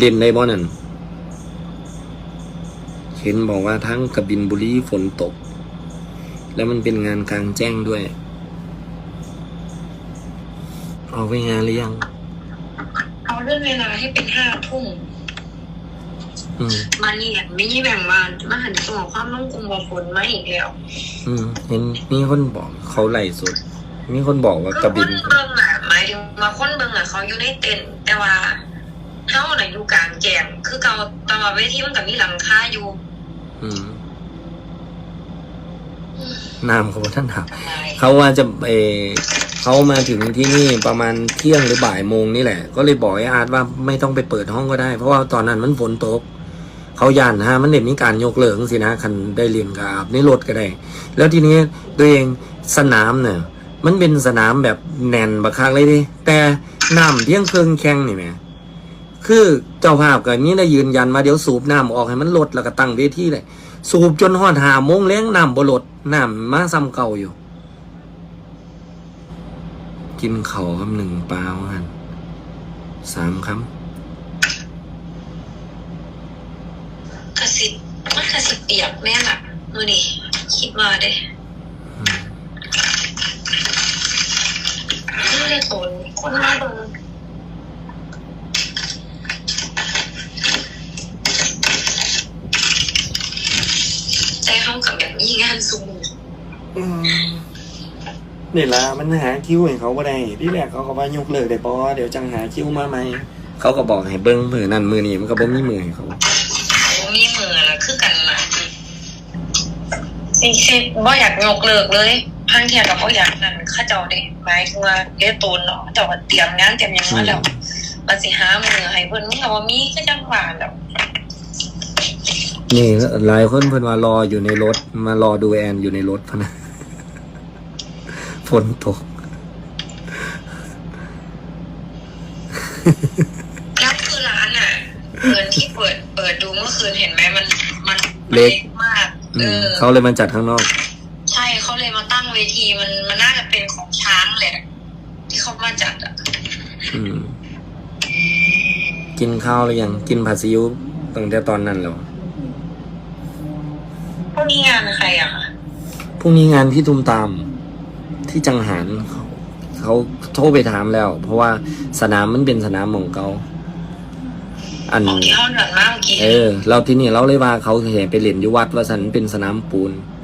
เล่นได้บ่นั่นเห็นบอกว่าทั้งกบินบุรีฝนตก แล้วมันเป็นงานกลางแจ้งด้วย เอาไปงานหรือยัง เอาเรื่องเวลาให้เป็นห้าทุ่มอืมมาเนี่ยไม่ยี่แบ่งมามาหันส่งความต้องกรุงว่าฝนมาอีกแล้ว อืม เห็นมีคนบอกเขาไล่สุด มีคนบอกว่ากระคบินนเบิ่งอะหมายถึงมาคนเบิ่งอะเขาอยู่ในเต็นท์แต่ว่าเฮาน่ะอยู่กลาง แจ้งคือเก่าแตว่าเวทีมันก็มีหลังคาอยู่ อืมน้ำเขาบอกท่านถามตายเขาว่าจะเออเขามาถึงที่นี่ประมาณเที่ยงหรือบ่ายโมงนี่แหละ ก็เลยบอกไอ้อาร์ตว่าไม่ต้องไปเปิดห้องก็ได้ เพราะว่าตอนนั้นมันฝนตกเขาย่านฮะมันเด็มีการยกเลิกสินะคันได้เรียนกับอาบในรถก็ได้ แล้วทีนี้ตัวเองสนามเนี่ยมันเป็นสนามแบบแน่นบักคักเลยดิแต่น้ำเพียงเครื่องแข่งนี่แหม คือเจ้าภาพก็นี่ได้ยืนยันมาเดี๋ยวสูบน้ำออกให้มันลดแล้วก็ตั้งเวทีเลยสูบจนหอดหาโมงแล้งน้ำบลดน้ำมาซ้ำเก่าอยู่ กินเขาวคำหนึ่งปลาว่าหันสามคกระสิบมันกระสิบเปียกแม่ล่ะมื้อนี้คิดว่าเด้ำอืมไม่ได้ตนคนมาเบิ่ง ต่เฮากับแบบมีงานสูงนี่ละมันหาคิวให้เขาก็ได้ที่แรกเขาก็ว่ายกเลิกได้ปอเดี๋ยวจังหาคิวมาใหม่เขาก็บอกให้เบิ้งมือนั่นมือนี่มันก็บ่มีมือให้เขาบ่มีมือละคือกันล่ะจริงๆบ่อยากยกเลิกเลยพังเทียกับบ่อยากนั่นเข้าเจ้าเด้หมายถึงว่าเดี๋ยวตูนเนาะเจ้าก็เตรียมงานเตรียมหยังมาแล้วว่าสิหามือให้เพิ่นมึงก็บ่มีคือจังหวะแล้ว นี่หลายคนเพิ่นว่ารออยู่ในรถ มารอดูแอนอยู่ในรถพะนะฝนตกแล้วคือร้านอะเงินที่เปิดเปิดดูเมื่อคืนเห็นไหมมันมันเล็กมากอืเอมอเขาเลยมาจัดข้างนอก ใช่เขาเลยมาตั้งเวทีมันมันน่าจะเป็นของช้างแหละ ที่เขามาจัดอะอืมกินข้าวหรือยัง กินผัดซีอิ๊วตั้งแต่ตอนนั้นแล้วพวก นี้งานใครอะคะพรุ่งนี้งานพี่ตุมตามที่จังหารเขาเขาโทรไปถามแล้ว เพราะว่าสนามมันเป็นสนามของเขาอันของที่เขาเดือดมากเมื่อกี้ เออ เราที่นี่เราเลยว่าเขาเห็นไปเล่นอยู่วัดว่าสันเป็นสนามปูนอ